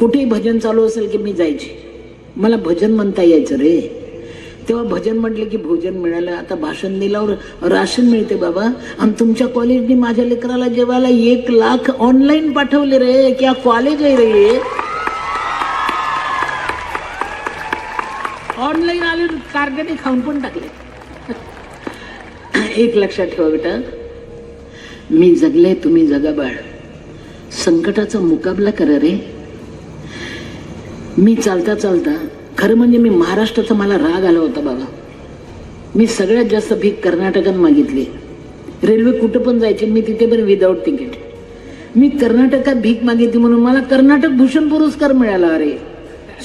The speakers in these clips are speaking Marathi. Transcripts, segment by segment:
कुठेही भजन चालू असेल की मी जायची. मला भजन म्हणता यायचं रे. तेव्हा भजन म्हटलं की भोजन मिळालं. आता भाषण दिल्यावर राशन मिळते बाबा. आणि तुमच्या कॉलेजने माझ्या लेकराला जेवायला एक लाख ऑनलाईन पाठवले रे. क्या कॉलेज आहे रे ऑनलाईन आले कारखाने खाऊन पण टाकले. एक लक्षात ठेवा बेटा. मी जगले तुम्ही जगा बाळ. संकटाचा मुकाबला करा रे. मी चालता चालता खरं म्हणजे मी महाराष्ट्राचा मला राग आला होता बाबा. मी सगळ्यात जास्त भीक कर्नाटकात मागितली. रेल्वे कुठं पण जायची मी तिथे पण विदाऊट तिकीट मी कर्नाटकात भीक मागितली म्हणून मला कर्नाटक भूषण पुरस्कार मिळाला अरे.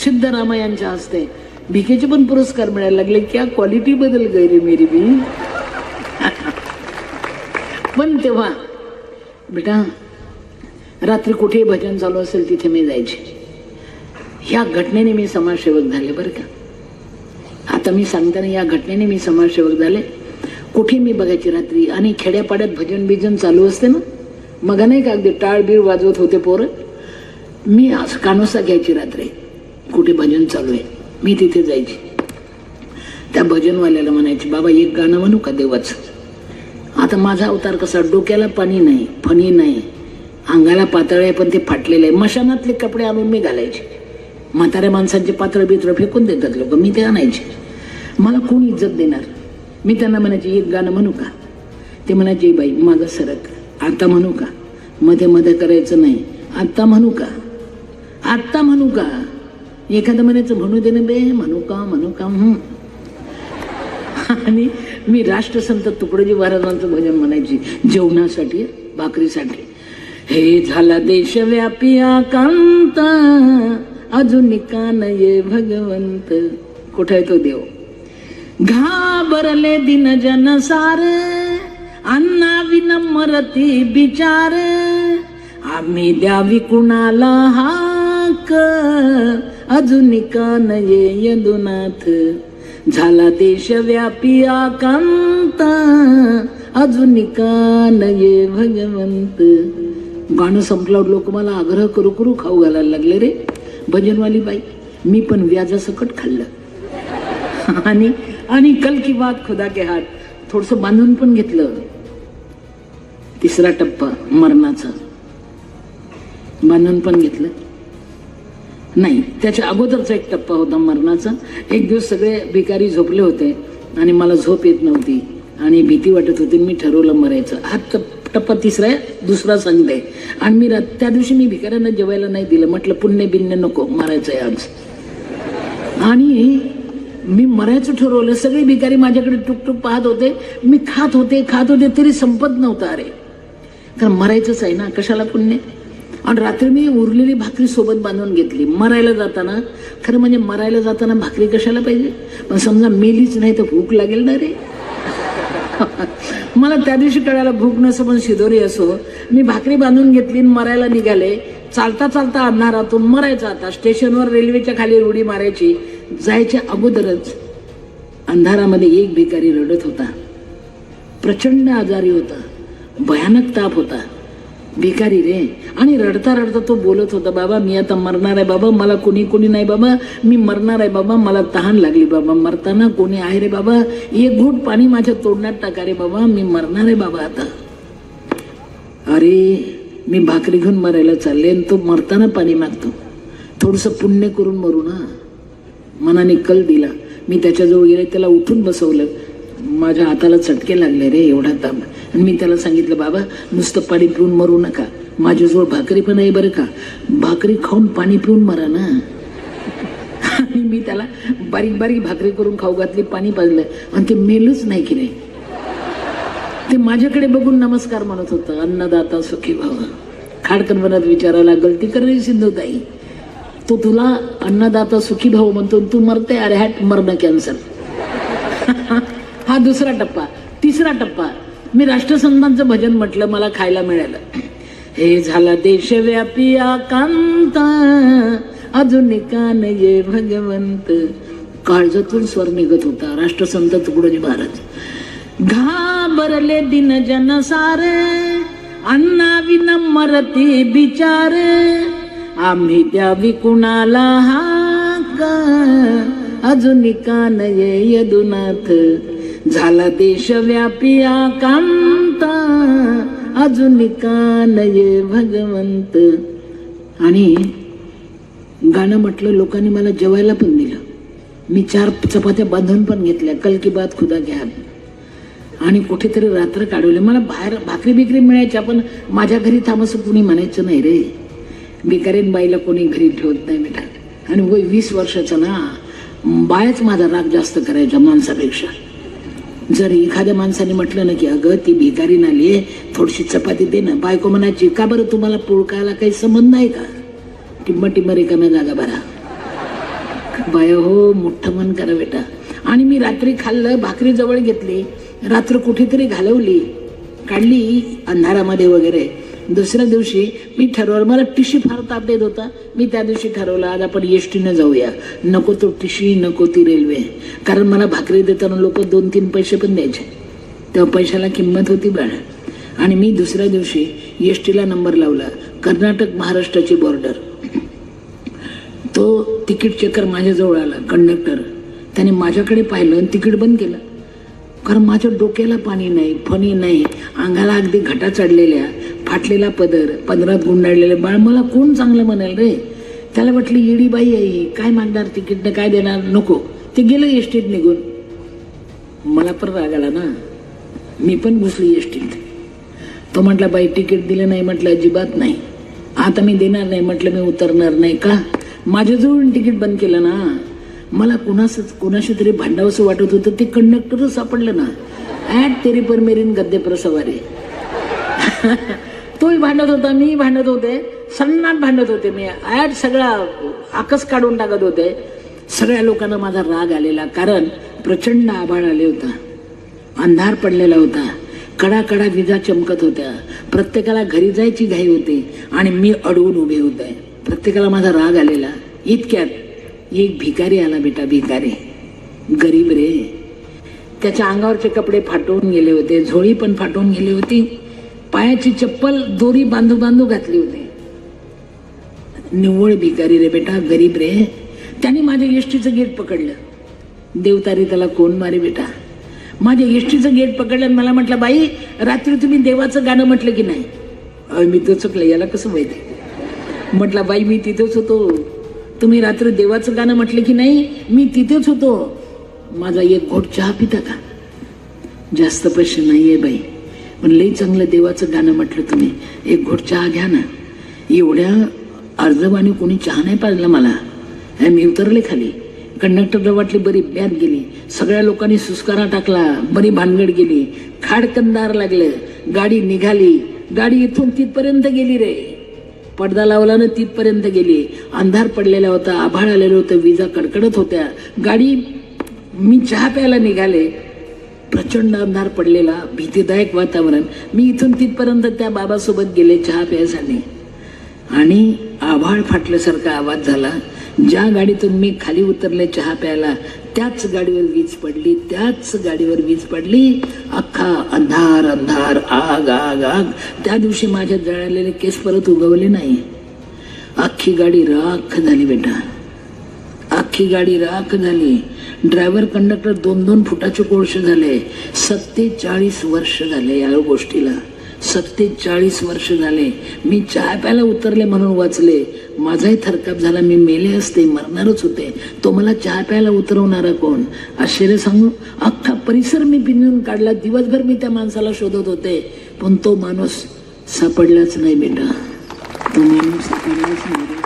सिद्धरामा यांच्या हस्ते. भिकेचे पण पुरस्कार मिळायला लागले. क्या क्वालिटी बदल गई रे मेरी बी पण तेव्हा बेटा रात्री कुठेही भजन चालू असेल तिथे मी जायचे. ह्या घटनेने मी समाजसेवक झाले बरं का. आता मी सांगताना या घटनेने मी समाजसेवक झाले. कुठे मी बघायची रात्री आणि खेड्यापाड्यात भजन बिजन चालू असते ना मग नाही का अगदी टाळबीळ वाजवत होते पोरं. मी असं कानोसा घ्यायची रात्री. कुठे भजन चालू आहे मी तिथे जायची. त्या भजनवाल्याला म्हणायची बाबा एक गाणं म्हणू का देवाचं? आता माझा अवतार कसा डोक्याला पाणी नाही फणी नाही. अंगाला पातळ आहे पण ते फाटलेलं आहे. मशानातले कपडे आणून मी घालायचे. म्हाताऱ्या माणसांचे पातळ बित्र फेकून देतात लोक. मी ते आणायचे. मला कोण इज्जत देणार? मी त्यांना म्हणायचे एक गाणं म्हणू का? ते म्हणायचे बाई माझं सरक. आता म्हणू का? मध्ये मध्ये करायचं नाही. आत्ता म्हणू का? आत्ता म्हणू का? एखादं म्हणायचं म्हणू दे ना बे म्हणू का म्हणू का? आणि मी राष्ट्रसंत तुकडोजी महाराजांचं भजन म्हणायची जेवणासाठी भाकरीसाठी. हे झाला देशव्यापी आकांत. अजून का नये भगवंत. कुठे आहे तो देव? घाबरले दिन जन सार अन्ना विनम्रती बिचार. आम्ही द्यावी कुणाला हाक. अजून कान नये यदुनाथ. झाला देशव्यापी आकांत. अजून कान नये भगवंत. गाणं संपल्यावर लोक मला आग्रह करू करू खाऊ घालायला लागले रे. भजनवाली बाई मी पण व्याजासकट खाल्लं. आणि आणि कल की बात खुदा के हात थोडस बांधून पण घेतलं. तिसरा टप्पा मरणाचा. बांधून पण घेतलं. नाही त्याच्या अगोदरचा एक टप्पा होता मरणाचा. एक दिवस सगळे भिकारी झोपले होते आणि मला झोप येत नव्हती. आणि भीती वाटत होती मी ठरवलं मरायचं. हा टप्पा टप्पा तिसरा आहे दुसरा सांगते आणि मी त्या दिवशी मी भिकाऱ्यांना जेवायला नाही दिलं. म्हटलं पुण्य बिन्य नको मरायचं आहे आज. आणि मी मरायचं ठरवलं. सगळे भिकारी माझ्याकडे टुकटुक पाहत होते. मी खात होते खात होते तरी संपत नव्हतं अरे. कारण मरायचंच आहे ना कशाला पुण्य? आणि रात्री मी उरलेली भाकरी सोबत बांधून घेतली. मरायला जाताना खरं म्हणजे मरायला जाताना भाकरी कशाला पाहिजे? पण समजा मेलीच नाही तर भूक लागेल ना रे. मला त्या दिवशी कळायला भूक नसो पण शिदोरी असो. मी भाकरी बांधून घेतली आणि मरायला निघाले. चालता चालता अंधारातून मरायचा आता. स्टेशनवर रेल्वेच्या खाली उडी मारायची. जायच्या अगोदरच अंधारामध्ये एक भिकारी रडत होता. प्रचंड आजारी होता. भयानक ताप होता. भिकारी रे. आणि रडता रडता तो बोलत होता बाबा मी आता मरणार आहे बाबा मला कोणी कोणी नाही बाबा. मी मरणार आहे बाबा. मला तहान लागली बाबा. मरताना कोणी आहे रे बाबा? एक घोट पाणी माझ्या तोडण्यात टाका रे बाबा. मी मरणार आहे बाबा आता. अरे मी भाकरी घेऊन मरायला चालले आणि तो मरताना पाणी मागतो. थोडंसं पुण्य करून मरू ना. मनाने कल दिला. मी त्याच्याजवळ गेले त्याला उठून बसवलं. माझ्या हाताला चटके लागले रे एवढा ताप. आणि मी त्याला सांगितलं बाबा नुसतं पाणी पिऊन मरू नका. माझ्याजवळ भाकरी पण आहे बरं का. भाकरी खाऊन पाणी पिऊन मरा ना. आणि मी त्याला बारीक बारीक भाकरी करून खाऊ घातली पाणी पाजलं. आणि ते मेलच नाही की नाही. ते माझ्याकडे बघून नमस्कार म्हणत होतं अन्नदाता सुखी भाव. खाडकन म्हणत विचारायला गलती कर सिंधुताई. तो तुला अन्नदाता सुखी भाऊ म्हणतो तू मरते अरे हॅट मरणं कॅन्सर हा दुसरा टप्पा तिसरा टप्पा. मी राष्ट्रसंतांचं भजन म्हटलं मला खायला मिळालं. हे झाला देशव्यापी आकांत. अजून कान ये भगवंत. काळजातून स्वर निघत होता. राष्ट्रसंत तुकडोजी महाराज. घाबरले दिन जन अन्ना अन्ना विनम्रती बिचार. आम्ही त्या विकुणाला हाक. अजून कान नये यदुनाथ. झाला देशव्यापी आकांता. अजून का नये भगवंत. आणि गाणं म्हटलं लोकांनी मला जेवायला पण दिलं. मी चार चपात्या बांधून पण घेतल्या कल की बात खुदा घ्या. आणि कुठेतरी रात्र काढवले. मला बाहेर भाकरी बिकरी मिळायच्या पण माझ्या घरी थांबसं कुणी म्हणायचं नाही रे. भिकारीन बाईला कोणी घरी ठेवत नाही बेटा आणि वय वीस वर्षाचं ना बायाच माझा राग जास्त करायचा माणसापेक्षा. जर एखाद्या माणसाने म्हटलं ना की अगं ती भिकारी आली थोडीशी चपाती दे ना. बायको म्हणायची का बरं तुम्हाला पोळकायला काही संबंध नाही का? टिंब टिंब रिकाम्या जागा भरा. बाय हो मोठं मन करा बेटा. आणि मी रात्री खाल्लं भाकरी जवळ घेतली रात्र कुठेतरी घालवली काढली अंधारामध्ये वगैरे. दुसऱ्या दिवशी मी ठरवलं मला टिशी फार ताप येत होता. मी त्या दिवशी ठरवलं आज आपण एस टीनं जाऊया. नको तो टिशी नको ती रेल्वे. कारण मला भाकरी देताना लोक दोन तीन पैसे पण द्यायचे. तेव्हा पैशाला किंमत होती बाळ. आणि मी दुसऱ्या दिवशी एस टीला नंबर लावला कर्नाटक महाराष्ट्राची बॉर्डर तो तिकीट चेकर माझ्याजवळ आला कंडक्टर त्याने माझ्याकडे पाहिलं आणि तिकीट बंद केलं. कारण माझ्या डोक्याला पाणी नाही फणी नाही. अंगाला अगदी घटा चढलेल्या फाटलेला पदर पदरात गुंडाळलेले बाळ मला कोण चांगलं म्हणाल रे? त्याला वाटली येडी बाई आहे काय मागणार तिकीटनं काय देणार? नको. ते गेलं एसटीत निघून. मला पण राग आला ना. मी पण घुसली एसटीत तो म्हटला बाई तिकीट दिलं नाही म्हटलं अजिबात नाही. आता मी देणार नाही म्हटलं मी उतरणार नाही. का? माझ्याजवळून तिकीट बंद केलं ना. मला कुणाच कुणाशी तरी भांडावंसं वाटत होतं. ते कंडक्टरच सापडलं ना. ॲट तेरी पर मेरीन गद्दे पर सवारी. तोही भांडत होता मी भांडत होते. सन्नाट भांडत होते मी. ॲड सगळा आकस काढून टाकत होते. सगळ्या लोकांना माझा राग आलेला कारण प्रचंड आभाळ आले होता. अंधार पडलेला होता. कडा कडा विजा चमकत होत्या. प्रत्येकाला घरी जायची घाई होती आणि मी अडवून उभे होते. प्रत्येकाला माझा राग आलेला. इतक्यात एक भिकारी आला बेटा भिकारी. गरीब रे. त्याच्या अंगावरचे कपडे फाटून गेले होते. झोळी पण फाटून गेली होती. पायाची चप्पल दोरी बांधू बांधू घातली होती. निव्वळ भिकारी रे बेटा गरीब रे. त्याने माझ्या एसटीचं गेट पकडलं. देवतारी त्याला कोण मारे बेटा? माझ्या एसटीचं गेट पकडलं आणि मला म्हटलं बाई रात्री तुम्ही देवाचं गाणं म्हटलं की नाही? अहो, मी तर चुकलं याला कसं माहिती? म्हटलं बाई मी तिथेच होतो. तुम्ही रात्री देवाचं गाणं म्हटलं की नाही मी तिथेच होतो. माझा एक घोट चहा पिता का? जास्त पैसे नाही आहे बाई. पण लई चांगलं देवाचं गाणं म्हटलं तुम्ही. एक घोट चहा घ्या ना. एवढ्या अर्जवानी कोणी चहा नाही पाजला मला. हे मी उतरले खाली. कंडक्टर वाटली बरी बॅग गेली. सगळ्या लोकांनी सुस्कारा टाकला. बरी भानगड गेली. खाडकंदार लागलं. गाडी निघाली. गाडी इथून तिथपर्यंत गेली रे. पडदा लावला ना तिथपर्यंत गेली. अंधार पडलेला होता. आभाळ आलेलं होतं. विजा कडकडत होत्या. गाडी मी चहा प्यायला निघाले. प्रचंड अंधार पडलेला भीतीदायक वातावरण. मी इथून तिथपर्यंत त्या बाबासोबत गेले चहा प्यायसाठी. आणि आभाळ फाटल्यासारखा आवाज झाला. ज्या गाडीतून मी खाली उतरले चहा प्यायला त्याच गाडीवर वीज पडली त्याच गाडीवर वीज पडली. अख्खा अंधार अंधार आग आग आग. त्या दिवशी माझ्या जळालेले केस परत उगवले नाही. अख्खी गाडी राख झाली बेटा. अख्खी गाडी राख झाली. ड्रायव्हर कंडक्टर दोन दोन फुटाचे कोळसे झाले. सत्तेचाळीस वर्ष झाले या गोष्टीला. सत्तेचाळीस वर्ष झाले. मी चहा प्यायला उतरले म्हणून वाचले. माझाही थरकाप झाला. मी मेले असते. मरणारच होते. तो मला चहा प्यायला उतरवणारा कोण? आश्चर्य सांगू? अख्खा परिसर मी पिंजून काढला. दिवसभर मी त्या माणसाला शोधत होते. पण तो माणूस सापडलाच नाही बेटा. तो माणूस सापडलाच नाही रे.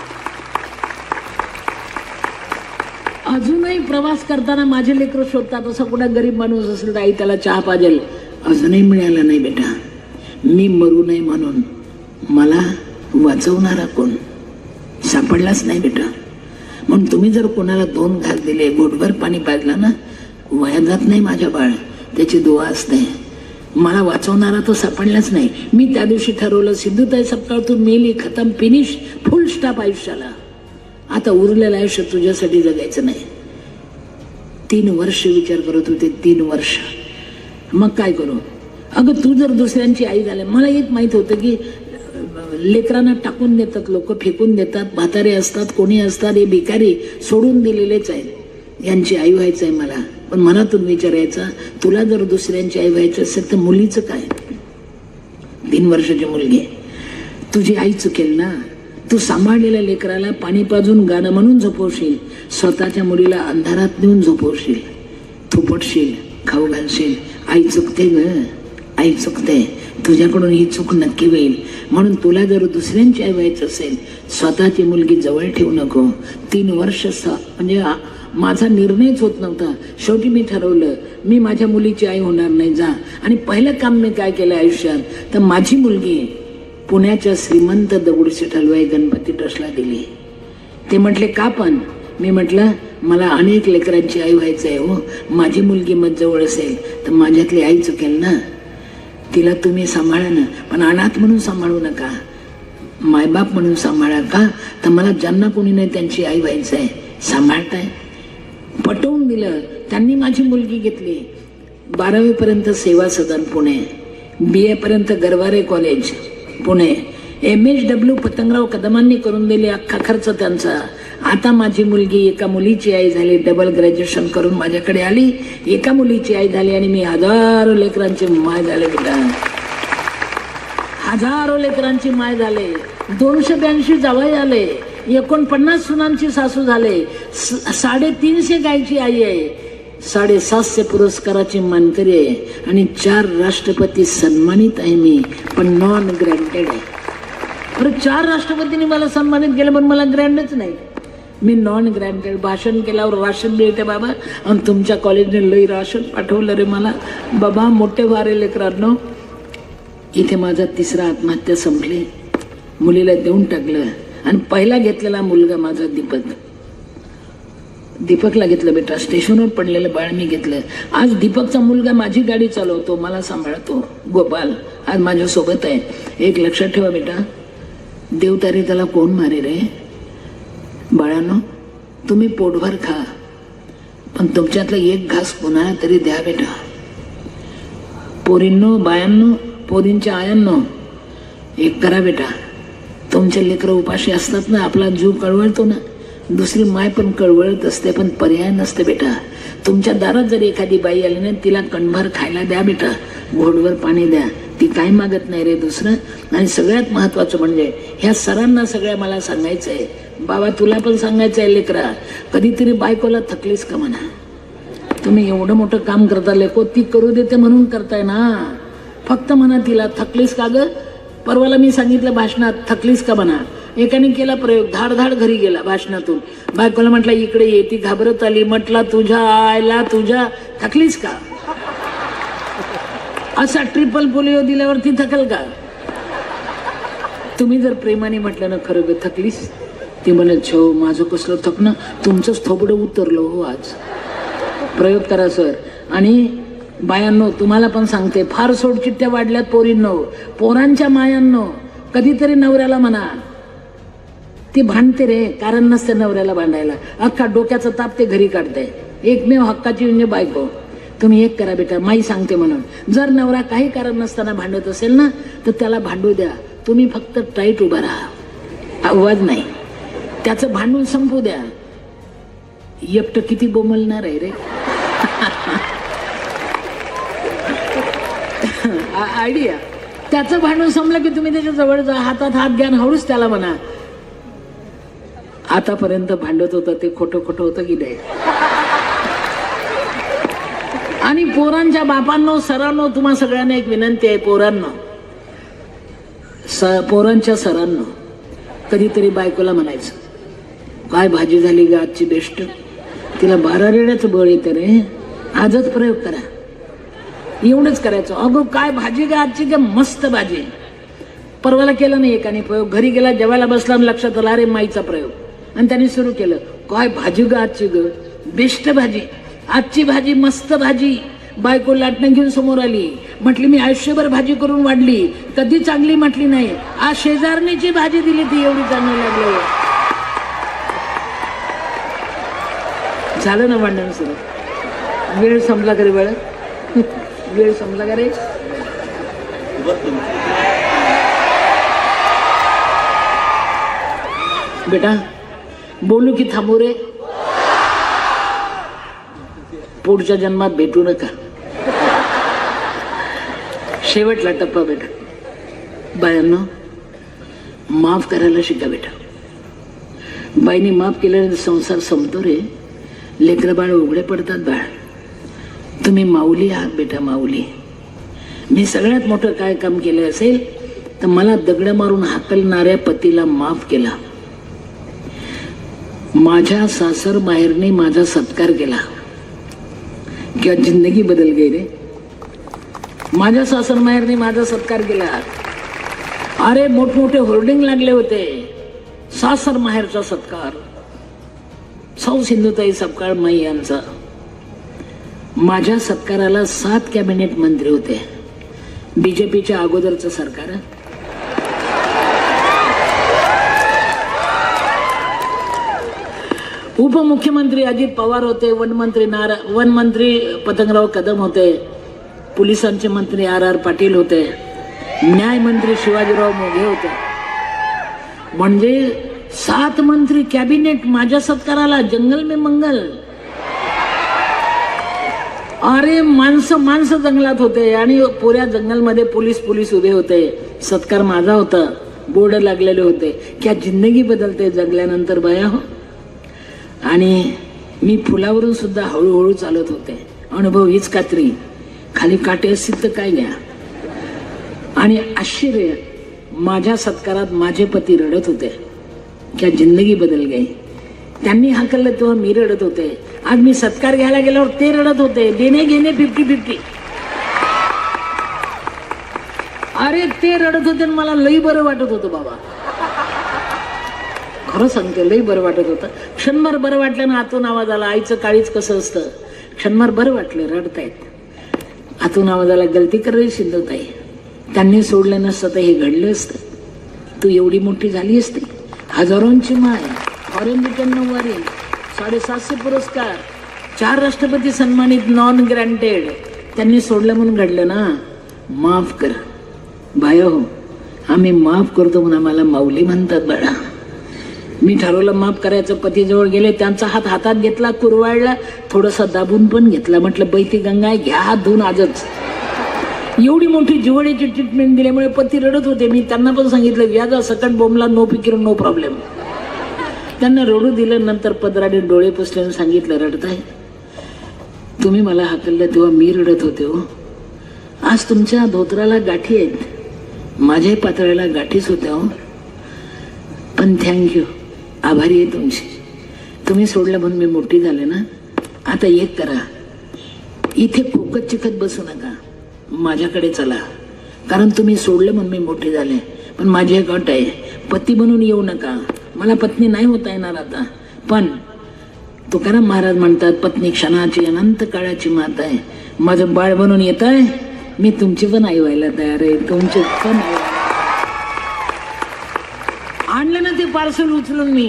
अजूनही प्रवास करताना माझे लेकरं शोधतात असा कुठला गरीब माणूस असेल तर आई त्याला चहा पाजेल. अजूनही मिळाला नाही बेटा. मी मरू नये म्हणून. मला वाचवणारा कोण? सापडलाच नाही बेटा. म्हणून तुम्ही जर कोणाला दोन घास दिले गोटभर पाणी पाजलं ना वया जात नाही माझ्या बाळ. त्याची दुवा असते. मला वाचवणारा तो सापडलाच नाही. मी त्या दिवशी ठरवलं सिंधुताई सपकाळ तू मेली खतम फिनिश फुल स्टॉप आयुष्याला. आता उरलेलं आयुष्य तुझ्यासाठी जगायचं नाही. तीन वर्ष विचार करत होते तीन वर्ष. मग काय करू? अगं तू जर दुसऱ्यांची आई झाली मला एक माहीत होतं की लेकरांना टाकून देतात लोक फेकून देतात म्हातारे असतात कोणी असतात हे भिकारी सोडून दिलेलेच आहेत. यांची आई व्हायचं आहे मला. पण मनातून विचारायचा तुला जर दुसऱ्यांची आई व्हायचं असेल तर मुलीचं काय? तीन वर्षाची मुलगी तुझी आई चुकेल ना? तू सांभाळलेल्या लेकराला पाणी पाजून गाणं म्हणून झोपवशील स्वतःच्या मुलीला अंधारात नेऊन झोपवशील थुपटशील खाऊ घालशील. आई चुकते ग आई चुकते. तुझ्याकडून ही चूक नक्की होईल. म्हणून तुला जर दुसऱ्यांची आई व्हायचं असेल स्वतःची मुलगी जवळ ठेवू नको. तीन वर्ष स- म्हणजे माझा निर्णयच होत नव्हता. शेवटी मी ठरवलं मी माझ्या मुलीची आई होणार नाही जा. आणि पहिलं काम मी काय केलं आयुष्यात? तर माझी मुलगी पुण्याच्या श्रीमंत दगडूशेठ हलवाई गणपती ट्रस्टला दिली. ते म्हटले का पण? मी म्हटलं मला अनेक लेकरांची आई व्हायचं आहे हो. माझी मुलगी मत जवळ असेल तर माझ्यातली आई चुकेल ना? तिला तुम्ही सांभाळा ना. पण अनाथ म्हणून सांभाळू नका. मायबाप म्हणून सांभाळा का? तर मला ज्यांना कोणी नाही त्यांची आई व्हायचं आहे. सांभाळताय? पटवून दिलं. त्यांनी माझी मुलगी घेतली. बारावीपर्यंत Seva Sadan Pune. B एपर्यंत Garware college. Pune. M H W Patangrao कदमांनी करून दिले अख्खा खर्च त्यांचा. आता माझी मुलगी एका मुलीची आई झाली. डबल ग्रॅज्युएशन करून माझ्याकडे आली. एका मुलीची आई झाली आणि मी हजारो लेकरांची माय झाले बेटा. हजारो लेकरांची माय झाले. दोनशे ब्याऐंशी जावई आले. एकोणपन्नास सुनांची सासू झाले. साडेतीनशे गायची आई आहे. साडेसातशे पुरस्काराची मानकरी आहे आणि चार राष्ट्रपती सन्मानित आहे मी पण नॉन ग्रँटेड आहे. अरे चार राष्ट्रपतींनी मला सन्मानित केलं पण मला ग्रँडच नाही. मी नॉन ग्रँटेड भाषण केल्यावर राशन मिळते बाबा आणि तुमच्या कॉलेजने लई राशन पाठवलं रे मला. बाबा मोठे वारे लेकरांनो इथे माझा तिसरा आत्महत्या संपली. मुलीला देऊन टाकलं आणि पहिला घेतलेला मुलगा माझा दीपक. दीपकला घेतलं बेटा. स्टेशनवर पडलेलं बाळ मी घेतलं. आज दीपकचा मुलगा माझी गाडी चालवतो मला सांभाळतो. गोपाल आज माझ्यासोबत आहे. एक लक्षात ठेवा बेटा. देवतारे त्याला कोण मारे रे? बाळांनो तुम्ही पोटभर खा. पण तुमच्यातला एक घास कोणाला तरी द्या बेटा. पोरींनो बायांनो पोरींच्या आयांनो एक करा बेटा. तुमचे लेकरं उपाशी असतात ना आपला जीव कळवळतो ना. दुसरी माय पण कळवळत असते पण पर्याय नसते बेटा. तुमच्या दारात जर एखादी बाई आली ना तिला कणभर खायला द्या बेटा. घोडवर पाणी द्या. ती काय मागत नाही रे दुसरं. आणि सगळ्यात महत्वाचं म्हणजे ह्या सरांना सगळ्या मला सांगायचं आहे बाबा तुला पण सांगायचं आहे लेकरा. कधीतरी बायकोला थकलीस का म्हणा? तुम्ही एवढं मोठं काम करता लेको ती करू देते म्हणून करताय ना. फक्त म्हणा तिला थकलीस का ग? परवाला मी सांगितलं भाषणात थकलीस का म्हणा? एकाने केला प्रयोग धाड धाड घरी गेला भाषणातून. बायकोला म्हटलं इकडे ये ती घाबरत आली. म्हटला तुझ्या आयला तुझ्या थकलीस का? असा ट्रिपल पोलिओ दिल्यावरती थकल का? तुम्ही जर प्रेमाने म्हटलं ना खरं ग थकलीस. ती म्हणत छो माझं कसलं थकणं? तुमचंच थोबडं उतरलो हो आज. प्रयोग करा सर. आणि बायांनो तुम्हाला पण सांगते फार सोडचिट्ट्या वाढल्यात पोरींनो. पोरांच्या मायांनो कधीतरी नवऱ्याला म्हणा. ती भांडते रे कारण नसते नवऱ्याला भांडायला. अख्खा डोक्याचा ताप ते घरी काढते. एकमेव हक्काची म्हणजे बायको. तुम्ही एक करा बेटा माई सांगते म्हणून. जर नवरा काही कारण नसताना भांडत असेल ना तर त्याला भांडू द्या. तुम्ही फक्त टाईट उभा राहा. आवाज नाही. त्याचं भांडून संपू द्या. एकटं किती बोमलणार आहे रे. आयडिया. त्याचं भांडून संपलं की तुम्ही त्याच्याजवळ जा हातात हात घ्या हळूच त्याला म्हणा. आतापर्यंत भांडत होतं ते खोटं खोटं होतं की नाही? आणि पोरांच्या बापांनो सरांनो तुम्हा सगळ्यांना एक विनंती आहे पोरांनो. स पोरांच्या सरांनो कधीतरी बायकोला म्हणायचं काय भाजी झाली ग आजची बेस्ट? तिला बारा रेड्याचं बळ येतं रे. आजच प्रयोग करा. एवढंच करायचं. अगं काय भाजी ग आजची? ग मस्त भाजी. परवाला केलं नाही एकाने प्रयोग. घरी गेला जेवायला बसला आणि लक्षात आला अरे माईचा प्रयोग. आणि त्यांनी सुरू केलं. काय भाजी ग आजची ग? बेस्ट भाजी. आजची भाजी मस्त भाजी. बायको लाटणं घेऊन समोर आली. म्हटली मी आयुष्यभर भाजी करून वाढली. कधी चांगली म्हटली नाही. आज शेजारणीची भाजी दिली ती एवढी चांगली लागली झालं ना भांडण सुरू? वेळ संपला का रे वेळ वेळ संपला का रे? बेटा बोलू की थांबू रे? पुढच्या जन्मात भेटू नका. शेवटला टप्पा बेटा. बायांनो माफ करायला शिका बेटा. बाईने माफ केल्याने संसार संपतो रे. लेकरं बाळ उघडे पडतात बाळ. तुम्ही माऊली आहात बेटा माऊली. मी सगळ्यात मोठं काय काम केलं असेल तर मला दगड मारून हाकलणाऱ्या पतीला माफ केला. माझ्या सासर माहेरने माझा सत्कार केला. किंवा जिंदगी बदल गई रे. माझ्या सासर माहेरने माझा सत्कार केला. अरे मोठमोठे होर्डिंग लागले होते. सासर माहेरचा सत्कार. सौ सिंधुताई सपकाळ माई यांचा. माझ्या सत्काराला सात कॅबिनेट मंत्री होते. बीजेपीच्या अगोदरचं सरकार. उपमुख्यमंत्री अजित पवार होते वनमंत्री नारा वनमंत्री पतंगराव कदम होते पोलिसांचे मंत्री आर आर पाटील होते न्यायमंत्री शिवाजीराव मोघे होते. म्हणजे सात मंत्री कॅबिनेट माझ्या सत्काराला जंगल में मंगल. अरे माणसं माणसं जंगलात होते आणि पुऱ्या जंगलमध्ये पोलीस पोलीस उभे होते. सत्कार माझा होता. बोर्ड लागलेले होते. क्या जिंदगी बदलते जगल्यानंतर बया हो? आणि मी फुलावरून सुद्धा हळूहळू चालत होते. अनुभव हीच कात्री. खाली काटे असतील तर काय घ्या. आणि आश्चर्य माझ्या सत्कारात माझे पती रडत होते. क्या जिंदगी बदल गई. त्यांनी हकललं तेव्हा मी रडत होते. आज मी सत्कार घ्यायला गेल्यावर ते रडत होते. देणे घेणे फिफ्टी फिफ्टी अरे ते रडत होते आणि मला लई बरं वाटत होतं बाबा. खरं सांगते लई बरं वाटत होतं. क्षणभर बरं वाटलं ना आतून आवाज आला आईचं काळीच कसं असतं? क्षणभर बरं वाटलं रडतायत. आतून आवाज आला गलती कर शिंदवताई त्यांनी सोडलं नसतं तर हे घडलं असतं. तू एवढी मोठी झाली असती. हजारोंची माय फॉरेन रिटर्न नऊवारी साडेसातशे पुरस्कार चार राष्ट्रपती सन्मानित नॉन ग्रँटेड त्यांनी सोडलं म्हणून घडलं ना. माफ कर. बाय हो आम्ही माफ करतो म्हणून आम्हाला माऊली म्हणतात बाळा. मी ठरवलं माफ करायचं. पतीजवळ गेले त्यांचा हात हातात घेतला कुरवाळला थोडंसं दाबून पण घेतला. म्हटलं बैती गंगा घ्या हात धुवून आजच. एवढी मोठी जिवळीची ट्रीटमेंट दिल्यामुळे पती रडत होते. मी त्यांना पण सांगितलं व्याजा सकट बोंबला नो फिकीर नो प्रॉब्लेम. त्यांना रडू दिलं नंतर पदराने डोळे पुसले सांगितलं सांगितलं रडताय. तुम्ही मला हाकललं तेव्हा मी रडत होते हो. आज तुमच्या धोत्राला गाठी आहेत. माझ्याही पातळ्याला गाठीच होत्या हो. पण थँक्यू. आभारी आहे तुमची. तुम्ही सोडलं म्हणून मी मोठी झाले ना? आता एक करा. इथे फुकट चिकत बसू नका. माझ्याकडे चला. कारण तुम्ही सोडलं म्हणून मी मोठी झाले. पण माझी एक अट आहे. पती बनून येऊ नका. मला पत्नी नाही होता येणार आता. पण तुकाराम महाराज म्हणतात पत्नी क्षणाची अनंत काळाची मात आहे. माझं बाळ बनून येत आहे मी तुमची पण आई व्हायला तयार आहे. तुमची पण आई ते पार्सल उचलून मी.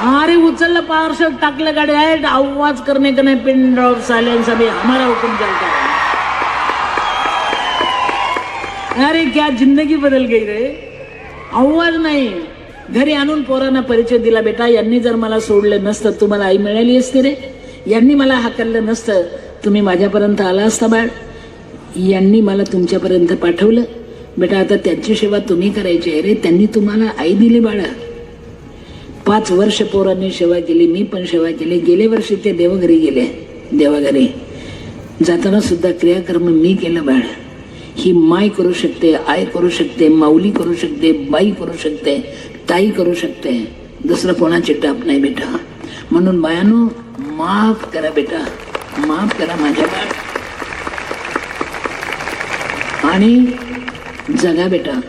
अरे उचललं पार्सल टाकलं गाडी. आहे आवाज करणे का नाही पिन ड्रॉप सायलेंस अभी हमारा हुक्म चलता है अरे क्या जिंदगी बदल गई रे. आवाज नाही. घरी आणून पोरांना परिचय दिला बेटा. यांनी जर मला सोडलं नसतं तुम्हाला आई मिळाली असती रे. यांनी मला हाकललं नसतं. तुम्ही माझ्यापर्यंत आला असता बाळ. यांनी मला तुमच्यापर्यंत पाठवलं. बेटा आता त्यांची सेवा तुम्ही करायची आहे रे. त्यांनी तुम्हाला आई दिली बाळा. पाच वर्ष पोरांनी सेवा केली मी पण सेवा केली. गेले वर्षी ते देवघरी गेले देवाघरी. जाताना सुद्धा क्रियाकर्म मी केलं बाळ. ही माय करू शकते आय करू शकते माऊली करू शकते बाई करू शकते ताई करू शकते. दुसरं कोणाची टाप नाही बेटा. म्हणून बायानो माफ करा बेटा. माफ करा माझ्या बाळ. आणि जगा बेटा.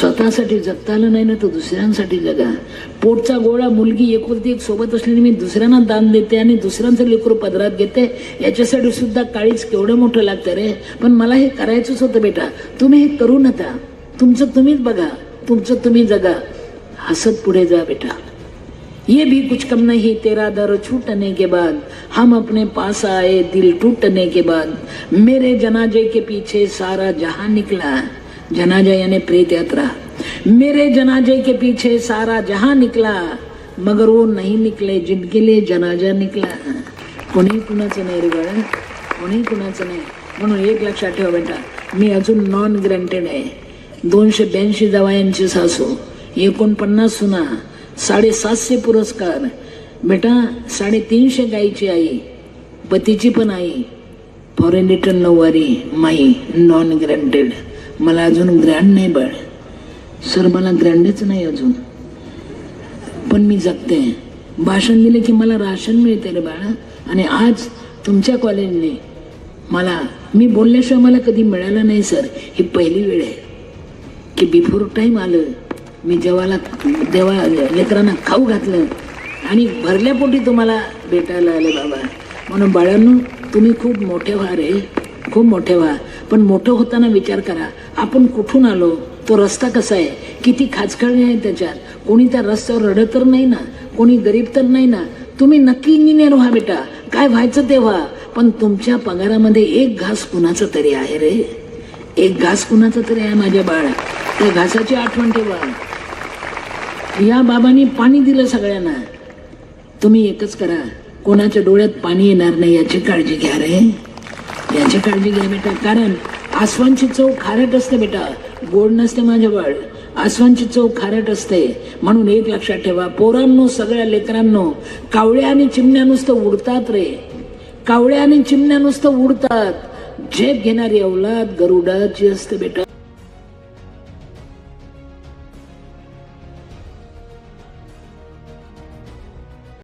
स्वतःसाठी जगता आलं नाही ना तर दुसऱ्यांसाठी जगा. पोटचा गोळा मुलगी एकुलती एक सोबत असल्याने मी दुसऱ्यांना दान देते आणि दुसऱ्यांचं लेकरू पदरात घेते. याच्यासाठी सुद्धा काळीच केवढं मोठं लागतं रे. पण मला हे करायचंच होतं बेटा. तुम्ही हे करू नका. तुमचं तुम्हीच बघा. तुमचं तुम्ही जगा. हसत पुढे जा बेटा. ये भी कुछ कम नहीं तेरा दर छूटने के बाद. हम अपने पास आए दिल टूटने के बाद. मेरे जनाजे के पीछे सारा जहां निकला. जनाजा यानी प्रेत यात्रा। मेरे जनाजे के पीछे सारा जहां निकला मगर वो नहीं निकले जिनके लिए जनाजा निकला। कोणी कुणाचं नाही रे बाळा कोणी कुणाचं नाही। म्हणून एक लक्षात ठेवा हो बेटा। मी अजून नॉन ग्रँटेड आहे दोनशे ब्याऐंशी जवायांची सासू। एकोणपन्नास सुना? साडेसातशे पुरस्कार। बेटा साडेतीनशे गायीची आई। पतीची पण आई। Foreign return nauvari my non granted मला अजून ग्रँड नाही बळ. सर मला ग्रँडच नाही अजून. पण मी जगते. भाषण दिले की मला राशन मिळते रे बाळा. आणि आज तुमच्या कॉलेजने मला मी बोलल्याशिवाय मला कधी मिळालं नाही सर. ही पहिली वेळ आहे. की बिफोर टाईम आलं मी जेवाला देवा लेकरांना खाऊ घातलं आणि भरल्या पोटी तुम्हाला भेटायला आले बाबा. म्हणून बाळांनो तुम्ही खूप मोठे व्हा रे. खूप मोठे व्हा. पण मोठं होताना विचार करा. आपण कुठून आलो? तो रस्ता कसा आहे? किती खाचखळणी आहे त्याच्यात? कोणी त्या रस्त्यावर रडत तर नाही ना? कोणी गरीब तर नाही ना? तुम्ही नक्की इंजिनियर व्हा बेटा. काय व्हायचं ते व्हा पण तुमच्या पगारामध्ये एक घास कुणाचं तरी आहे रे. एक घास कुणाचा तरी आहे माझ्या बाळ. त्या घासाची आठवण ठेवा. या बाबांनी पाणी दिलं सगळ्यांना. तुम्ही एकच करा. कोणाच्या डोळ्यात पाणी येणार नाही याची काळजी घ्या रे. याची काळजी घ्या बेटा. कारण आसवांची चव खारट असते बेटा. गोड नसते माझ्या आसवांची चव खारट असते. म्हणून एक लक्षात ठेवा पोरांनो सगळ्या लेकरांनो कावळ्या आणि चिमण्या नुसतं उडतात रे. कावळ्या आणि चिमण्या नुसतं उडतात. झेप घेणारी अवलाद गरुडाची असते बेटा.